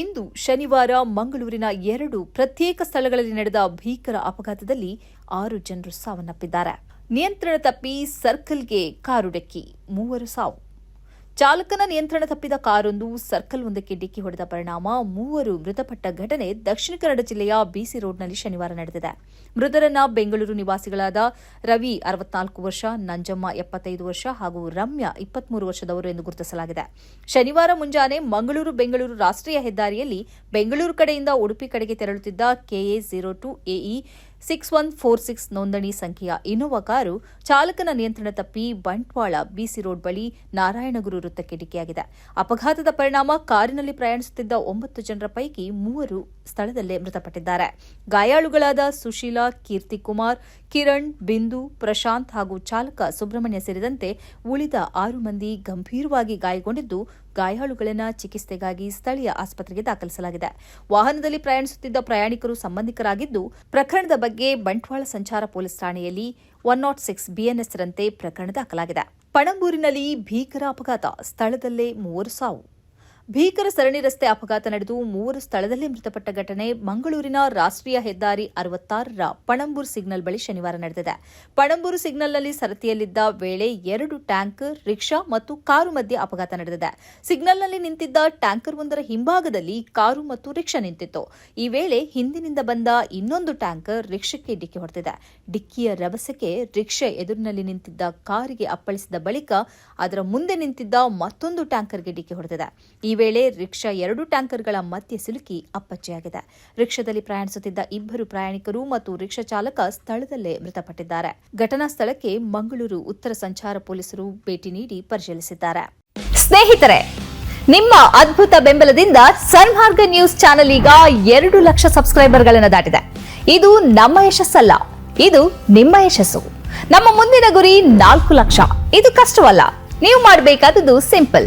ಇಂದು ಶನಿವಾರ ಮಂಗಳೂರಿನ ಎರಡು ಪ್ರತ್ಯೇಕ ಸ್ಥಳಗಳಲ್ಲಿ ನಡೆದ ಭೀಕರ ಅಪಘಾತದಲ್ಲಿ ಆರು ಜನರು ಸಾವನ್ನಪ್ಪಿದ್ದಾರೆ. ನಿಯಂತ್ರಣ ತಪ್ಪಿ ಸರ್ಕಲ್ಗೆ ಕಾರು ಡೆಕ್ಕಿ, ಮೂವರು ಸಾವು. ಚಾಲಕನ ನಿಯಂತ್ರಣ ತಪ್ಪಿದ ಕಾರೊಂದು ಸರ್ಕಲ್ ಒಂದಕ್ಕೆ ಡಿಕ್ಕಿ ಹೊಡೆದ ಪರಿಣಾಮ. ಮೂವರು ಮೃತಪಟ್ಟ ಘಟನೆ ದಕ್ಷಿಣ ಕನ್ನಡ ಜಿಲ್ಲೆಯ ಬಿಸಿ ರೋಡ್ನಲ್ಲಿ ಶನಿವಾರ ನಡೆದಿದೆ. ಮೃತರನ್ನ ಬೆಂಗಳೂರು ನಿವಾಸಿಗಳಾದ ರವಿ ಅರವತ್ನಾಲ್ಕು ವರ್ಷ, ನಂಜಮ್ಮ ಎಪ್ಪತ್ತೈದು ವರ್ಷ ಹಾಗೂ ರಮ್ಯಾ ಇಪ್ಪತ್ಮೂರು ವರ್ಷದವರು ಎಂದು ಗುರುತಿಸಲಾಗಿದೆ. ಶನಿವಾರ ಮುಂಜಾನೆ ಮಂಗಳೂರು ಬೆಂಗಳೂರು ರಾಷ್ಟ್ರೀಯ ಹೆದ್ದಾರಿಯಲ್ಲಿ ಬೆಂಗಳೂರು ಕಡೆಯಿಂದ ಉಡುಪಿ ಕಡೆಗೆ ತೆರಳುತ್ತಿದ್ದ KA zero two AE six one four six ನೋಂದಣಿ ಸಂಖ್ಯೆಯ ಇನೋವಾ ಕಾರು ಚಾಲಕನ ನಿಯಂತ್ರಣ ತಪ್ಪಿ ಬಂಟ್ವಾಳ ಬಿಸಿ ರೋಡ್ ಬಳಿ ನಾರಾಯಣಗುರು ವೃತ್ತಕ್ಕೆ ಡಿಕ್ಕಿಯಾಗಿದೆ. ಅಪಘಾತದ ಪರಿಣಾಮ ಕಾರಿನಲ್ಲಿ ಪ್ರಯಾಣಿಸುತ್ತಿದ್ದ ಒಂಬತ್ತು ಜನರ ಪೈಕಿ ಮೂವರು ಸ್ಥಳದಲ್ಲೇ ಮೃತಪಟ್ಟಿದ್ದಾರೆ. ಗಾಯಾಳುಗಳಾದ ಸುಶೀಲಾ ಕೀರ್ತಿಕುಮಾರ್ ಕಿರಣ್, ಬಿಂದು, ಪ್ರಶಾಂತ್ ಹಾಗೂ ಚಾಲಕ ಸುಬ್ರಹ್ಮಣ್ಯ ಸೇರಿದಂತೆ ಉಳಿದ ಆರು ಮಂದಿ ಗಂಭೀರವಾಗಿ ಗಾಯಗೊಂಡಿದ್ದು ಗಾಯಾಳುಗಳನ್ನ ಚಿಕಿತ್ಸೆಗಾಗಿ ಸ್ಥಳೀಯ ಆಸ್ಪತ್ರೆಗೆ ದಾಖಲಿಸಲಾಗಿದೆ. ವಾಹನದಲ್ಲಿ ಪ್ರಯಾಣಿಸುತ್ತಿದ್ದ ಪ್ರಯಾಣಿಕರು ಸಂಬಂಧಿಕರಾಗಿದ್ದು, ಪ್ರಕರಣದ ಬಗ್ಗೆ ಬಂಟ್ವಾಳ ಸಂಚಾರ ಪೊಲೀಸ್ ಠಾಣೆಯಲ್ಲಿ ಒನ್ ನಾಟ್ ಸಿಕ್ಸ್ ಬಿಎನ್ಎಸ್ ರಂತೆ ಪ್ರಕರಣ ದಾಖಲಾಗಿದೆ. ಪಣಂಬೂರಿನಲ್ಲಿ ಭೀಕರ ಅಪಘಾತ. ಸ್ಥಳದಲ್ಲೇ ಮೂವರು ಸಾವು. ಭೀಕರ ಸರಣಿ ರಸ್ತೆ ಅಪಘಾತ ನಡೆದು ಮೂವರು ಸ್ಥಳದಲ್ಲಿ ಮೃತಪಟ್ಟ ಘಟನೆ ಮಂಗಳೂರಿನ ರಾಷ್ಟ್ರೀಯ ಹೆದ್ದಾರಿ ಅರವತ್ತಾರರ ಪಣಂಬೂರು ಸಿಗ್ನಲ್ ಬಳಿ ಶನಿವಾರ ನಡೆದಿದೆ. ಪಣಂಬೂರು ಸಿಗ್ನಲ್ನಲ್ಲಿ ಸರತಿಯಲ್ಲಿದ್ದ ವೇಳೆ ಎರಡು ಟ್ಯಾಂಕರ್, ರಿಕ್ಷಾ ಮತ್ತು ಕಾರು ಮಧ್ಯೆ ಅಪಘಾತ ನಡೆದಿದೆ. ಸಿಗ್ನಲ್ನಲ್ಲಿ ನಿಂತಿದ್ದ ಟ್ಯಾಂಕರ್ ಒಂದರ ಹಿಂಭಾಗದಲ್ಲಿ ಕಾರು ಮತ್ತು ರಿಕ್ಷಾ ನಿಂತಿತ್ತು. ಈ ವೇಳೆ ಹಿಂದಿನಿಂದ ಬಂದ ಇನ್ನೊಂದು ಟ್ಯಾಂಕರ್ ರಿಕ್ಷಕ್ಕೆ ಡಿಕ್ಕಿ ಹೊಡೆದಿದೆ. ಡಿಕ್ಕಿಯ ರಭಸಕ್ಕೆ ರಿಕ್ಷಾ ಎದುರಿನಲ್ಲಿ ನಿಂತಿದ್ದ ಕಾರಿಗೆ ಅಪ್ಪಳಿಸಿದ ಬಳಿಕ ಅದರ ಮುಂದೆ ನಿಂತಿದ್ದ ಮತ್ತೊಂದು ಟ್ಯಾಂಕರ್ಗೆ ಡಿಕ್ಕಿ ಹೊಡೆದಿದೆ. ವೇಳೆ ರಿಕ್ಷಾ ಎರಡು ಟ್ಯಾಂಕರ್ಗಳ ಮಧ್ಯೆ ಸಿಲುಕಿ ಅಪ್ಪಚ್ಚೆಯಾಗಿದೆ. ರಿಕ್ಷಾದಲ್ಲಿ ಪ್ರಯಾಣಿಸುತ್ತಿದ್ದ ಇಬ್ಬರು ಪ್ರಯಾಣಿಕರು ಮತ್ತು ರಿಕ್ಷಾ ಚಾಲಕ ಸ್ಥಳದಲ್ಲೇ ಮೃತಪಟ್ಟಿದ್ದಾರೆ. ಘಟನಾ ಸ್ಥಳಕ್ಕೆ ಮಂಗಳೂರು ಉತ್ತರ ಸಂಚಾರ ಪೊಲೀಸರು ಭೇಟಿ ನೀಡಿ ಪರಿಶೀಲಿಸಿದ್ದಾರೆ. ಸ್ನೇಹಿತರೆ, ನಿಮ್ಮ ಅದ್ಭುತ ಬೆಂಬಲದಿಂದ ಸನ್ಮಾರ್ಗ ನ್ಯೂಸ್ ಚಾನೆಲ್ ಈಗ ಎರಡು ಲಕ್ಷ ಸಬ್ಸ್ಕ್ರೈಬರ್ಗಳನ್ನು ದಾಟಿದೆ. ಇದು ನಮ್ಮ ಯಶಸ್ಸಲ್ಲ, ಇದು ನಿಮ್ಮ ಯಶಸ್ಸು. ನಮ್ಮ ಮುಂದಿನ ಗುರಿ ನಾಲ್ಕು ಲಕ್ಷ. ಇದು ಕಷ್ಟವಲ್ಲ, ನೀವು ಮಾಡಬೇಕಾದದ್ದು ಸಿಂಪಲ್.